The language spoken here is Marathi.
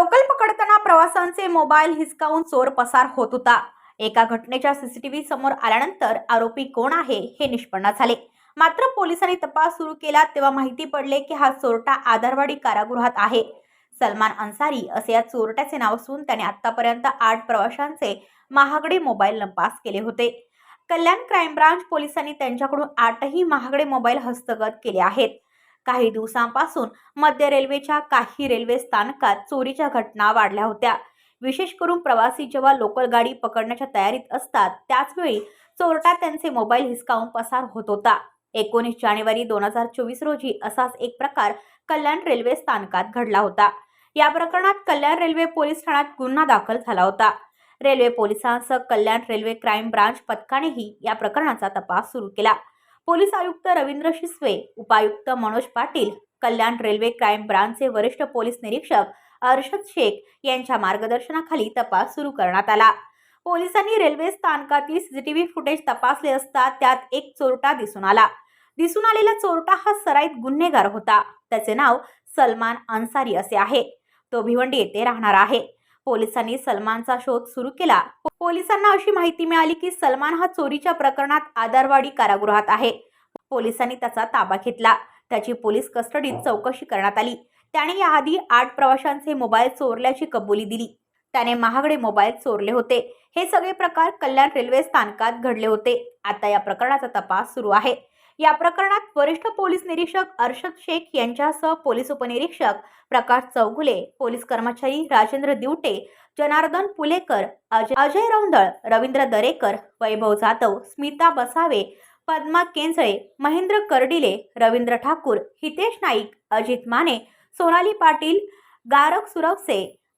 लोकल पकडताना प्रवाशांचे मोबाईल हिसकावून चोर पसार होत होता. एका घटनेच्या सीसीटीव्ही समोर आल्यानंतर आरोपी कोण आहे हे निष्पन्न झाले. मात्र पोलिसांनी तपास सुरू केला तेव्हा माहिती पडले की हा चोरटा आधारवाडी कारागृहात आहे. सलमान अन्सारी असे या चोरट्याचे नाव असून त्याने आतापर्यंत आठ प्रवाशांचे महागडे मोबाईल नपास केले होते. कल्याण क्राईम ब्रांच पोलिसांनी त्यांच्याकडून आठही महागडे मोबाईल हस्तगत केले आहेत. काही दिवसांपासून मध्य रेल्वेच्या काही रेल्वे स्थानकात चोरीच्या घटना वाढल्या होत्या. विशेष करून प्रवासी जेव्हा लोकल गाडी पकडण्याच्या तयारीत असतात त्याचवेळी चोरटा त्यांचे मोबाईल हिसकावून पसार होत होता. एकोणीस जानेवारी दोन हजार चोवीस रोजी असाच एक प्रकार कल्याण रेल्वे स्थानकात घडला होता. या प्रकरणात कल्याण रेल्वे पोलीस ठाण्यात गुन्हा दाखल झाला होता. रेल्वे पोलिसांसह कल्याण रेल्वे क्राईम ब्रांच पथकानेही या प्रकरणाचा तपास सुरू केला. पोलीस आयुक्त रवींद्र शिसवे उपायुक्त मनोज पाटील कल्याण रेल्वे क्राईम ब्रांचचे वरिष्ठ पोलीस निरीक्षक अर्षद शेख यांच्या मार्गदर्शनाखाली तपास सुरू करण्यात आला. पोलिसांनी रेल्वे स्थानकातील सीसीटीव्ही फुटेज तपासले असता त्यात एक चोरटा दिसून आला. दिसून आलेला चोरटा हा सराईत गुन्हेगार होता. त्याचे नाव सलमान अन्सारी असे आहे. तो भिवंडी येथे राहणार आहे. पोलिसांनी सलमानचा शोध सुरू केला. पोलिसांना अशी माहिती मिळाली की सलमान हा चोरीच्या प्रकरणात आधारवाडी कारागृहात आहे. पोलिसांनी त्याचा ताबा घेतला. त्याची पोलीस कस्टडीत चौकशी करण्यात आली. त्याने याआधी आठ प्रवाशांचे मोबाईल चोरल्याची कबुली दिली. त्याने महागडे मोबाईल चोरले होते. हे सगळे प्रकार कल्याण रेल्वे स्थानकात घडले होते. आता या प्रकरणाचा तपास सुरू आहे. या प्रकरणात वरिष्ठ पोलीस निरीक्षक अर्षद शेख यांच्यासह पोलीस उपनिरीक्षक प्रकाश चौगुले पोलीस कर्मचारी राजेंद्र दिवटे जनार्दन पुलेकर अजय अजय रौंदळ रवींद्र दरेकर वैभव जाधव स्मिता बसावे पद्मा केंजळे महेंद्र कर्डिले रवींद्र ठाकूर हितेश नाईक अजित माने सोनाली पाटील गारक सुरवसे